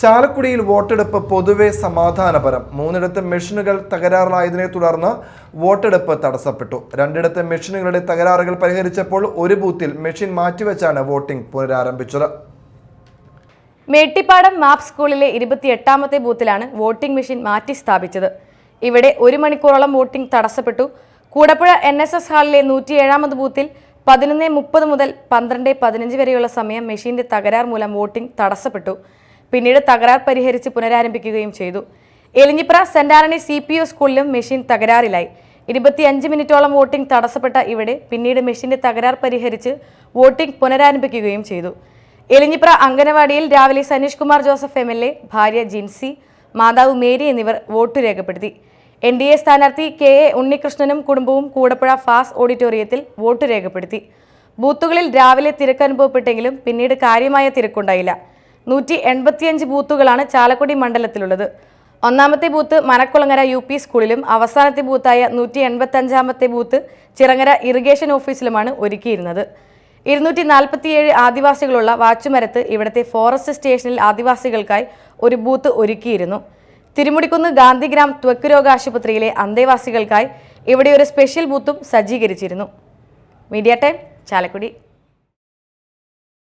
ചാലക്കുടിയിൽ വോട്ടെടുപ്പ് പൊതുവെ സമാധാനപരം. മൂന്നിടത്തെ മെഷീനുകൾ തകരാറിലായതിനെ തുടർന്ന് വോട്ടെടുപ്പ് തടസ്സപ്പെട്ടു. രണ്ടിടത്തെ മെഷീനുകളുടെ തകരാറുകൾ പരിഹരിച്ചപ്പോൾ ഒരു ബൂത്തിൽ മെഷീൻ മാറ്റിവെച്ചാണ് വോട്ടിംഗ് പുനരാരംഭിച്ചത്. മേട്ടിപ്പാടം മാപ്പ് സ്കൂളിലെ ഇരുപത്തിയെട്ടാമത്തെ ബൂത്തിലാണ് വോട്ടിംഗ് മെഷീൻ മാറ്റി സ്ഥാപിച്ചത്. ഇവിടെ ഒരു മണിക്കൂറോളം വോട്ടിംഗ് തടസ്സപ്പെട്ടു. കൂടപ്പുഴ എൻ എസ് എസ് ഹാളിലെ നൂറ്റിയേഴാമത് ബൂത്തിൽ പതിനൊന്ന് മുപ്പത് മുതൽ പന്ത്രണ്ട് പതിനഞ്ച് വരെയുള്ള സമയം മെഷീന്റെ തകരാർ മൂലം വോട്ടിംഗ് തടസ്സപ്പെട്ടു. പിന്നീട് തകരാർ പരിഹരിച്ച് പുനരാരംഭിക്കുകയും ചെയ്തു. Elinjipra saint Antony C P O സ്കൂളിലും മെഷീൻ തകരാറിലായി. ഇരുപത്തിയഞ്ച് മിനിറ്റോളം വോട്ടിംഗ് തടസ്സപ്പെട്ട ഇവിടെ പിന്നീട് മെഷീന്റെ തകരാർ പരിഹരിച്ച് വോട്ടിംഗ് പുനരാരംഭിക്കുകയും ചെയ്തു. എലിഞ്ഞിപ്ര അംഗനവാടിയിൽ രാവിലെ Saneesh Kumar Joseph M L A ഭാര്യ ജിൻസി മാതാവ് മേരി എന്നിവർ വോട്ട് രേഖപ്പെടുത്തി. എൻ ഡി എ സ്ഥാനാർത്ഥി കെ എ ഉണ്ണികൃഷ്ണനും കുടുംബവും കൂടപ്പുഴ ഫാസ് ഓഡിറ്റോറിയത്തിൽ വോട്ട് രേഖപ്പെടുത്തി. ബൂത്തുകളിൽ രാവിലെ തിരക്ക് അനുഭവപ്പെട്ടെങ്കിലും പിന്നീട് കാര്യമായ തിരക്കുണ്ടായില്ല. നൂറ്റി എൺപത്തിയഞ്ച് ബൂത്തുകളാണ് ചാലക്കുടി മണ്ഡലത്തിലുള്ളത്. ഒന്നാമത്തെ ബൂത്ത് മനക്കുളങ്ങര യു പി സ്കൂളിലും അവസാനത്തെ ബൂത്തായ നൂറ്റി എൺപത്തഞ്ചാമത്തെ ബൂത്ത് ചിറങ്ങര ഇറിഗേഷൻ ഓഫീസിലുമാണ് ഒരുക്കിയിരുന്നത്. ഇരുന്നൂറ്റി നാൽപ്പത്തിയേഴ് ആദിവാസികളുള്ള വാച്ചുമരത്ത് ഇവിടുത്തെ ഫോറസ്റ്റ് സ്റ്റേഷനിൽ ആദിവാസികൾക്കായി ഒരു ബൂത്ത് ഒരുക്കിയിരുന്നു. തിരുമുടിക്കുന്ന് ഗാന്ധിഗ്രാം ത്വക്ക് രോഗാശുപത്രിയിലെ അന്തേവാസികൾക്കായി ഇവിടെ ഒരു സ്പെഷ്യൽ ബൂത്തും സജ്ജീകരിച്ചിരുന്നു. Media time Chalakudy.